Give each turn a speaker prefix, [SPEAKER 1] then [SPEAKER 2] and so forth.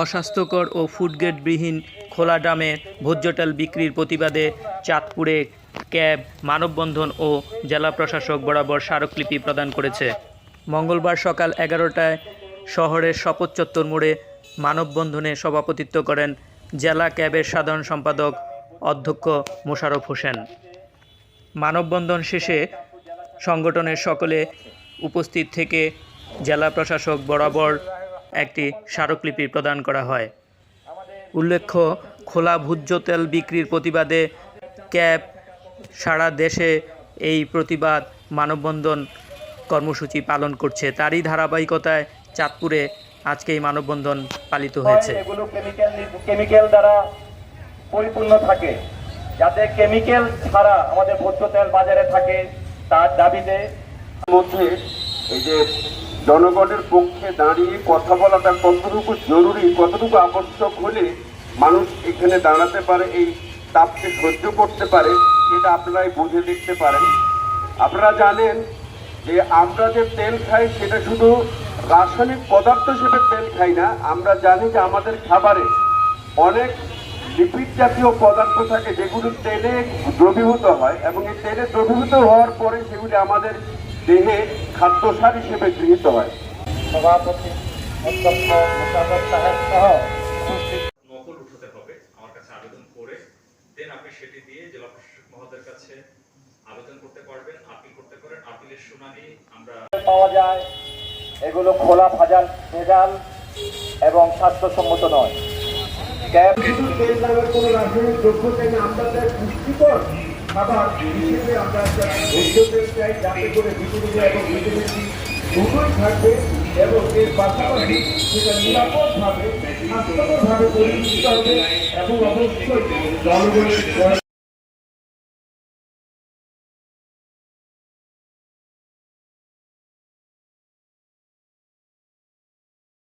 [SPEAKER 1] অস্বাস্থ্যকর ও ফুডগ্রেডবিহীন খোলা ড্রামে ভোজ্য তেল বিক্রির প্রতিবাদে চাঁদপুরে ক্যাব, মানববন্ধন ও জেলা প্রশাসক বরাবর স্মারকলিপি প্রদান করেছে। মঙ্গলবার সকাল এগারোটায় শহরের শপথ চত্বর মোড়ে মানববন্ধনে সভাপতিত্ব করেন জেলা ক্যাবের সাধারণ সম্পাদক অধ্যক্ষ মোশাররফ হোসেন। মানববন্ধন শেষে সংগঠনের সকলে উপস্থিত থেকে জেলা প্রশাসক বরাবর একটি স্মারকলিপি প্রদান করা হয়। উল্লেখ্য, খোলা ভোজ্য তেল বিক্রির প্রতিবাদে ক্যাব সারা দেশে এই প্রতিবাদ মানববন্ধন কর্মসূচি পালন করছে। তারই ধারাবাহিকতায় চাঁদপুরে আজকে এই মানববন্ধন পালিত হয়েছে।
[SPEAKER 2] কেমিক্যাল দ্বারা পরিপূর্ণ থাকে। যাতে কেমিক্যাল ছাড়া আমাদের ভোজ্য তেল বাজারে থাকে, তার দাবিতে
[SPEAKER 3] মধ্যে এই যে জনগণের পক্ষে দাঁড়িয়ে কথা বলাটা কতটুকু জরুরি, কতটুকু আবশ্যক হলে মানুষ এখানে দাঁড়াতে পারে, এই তাপকে সহ্য করতে পারে, সেটা আপনারাই বুঝে দেখতে পারেন। আপনারা জানেন যে আমরা যে তেল খাই, সেটা শুধু রাসায়নিক পদার্থ হিসেবে তেল খাই না, আমরা জানি যে আমাদের খাবারে অনেক লিপিড জাতীয় পদার্থ থাকে, যেগুলো তেলে দ্রবীভূত হয়, এবং এই তেলে দ্রবীভূত হওয়ার পরে সেগুলি আমাদের দেহে খাদ্যসার হিসেবে গৃহীত হয়।
[SPEAKER 2] সভাপতি অধ্যক্ষ মোশাররফ সাহেব সহ
[SPEAKER 4] নকল উঠাতে হবে আমার কাছে আবেদন করে। দেন আপনি সেটি দিয়ে জেলা প্রশাসক মহোদয়ের কাছে আবেদন করতে পারবেন আপিল করতে পারেন। আপিলের শুনানি আমরা
[SPEAKER 2] পাওয়া যায়। এগুলো খোলা ভাজাল ভেজাল এবং স্বাস্থ্যসম্মত নয়।
[SPEAKER 3] লাগার কোনো রাসায়নিক দ্রব্য চাই না, আমরা তার পুষ্টিকর খাবার হিসেবে আমরা ভোজ্য তেল চাই, যাতে করে ভিটামিন এবং ভিটামিন সি দুটোই থাকবে এবং এর পাশাপাশি সেটা নিরাপদভাবে, স্বাস্থ্যকরভাবে পরিচিত হবে এবং অবশ্যই জনগণের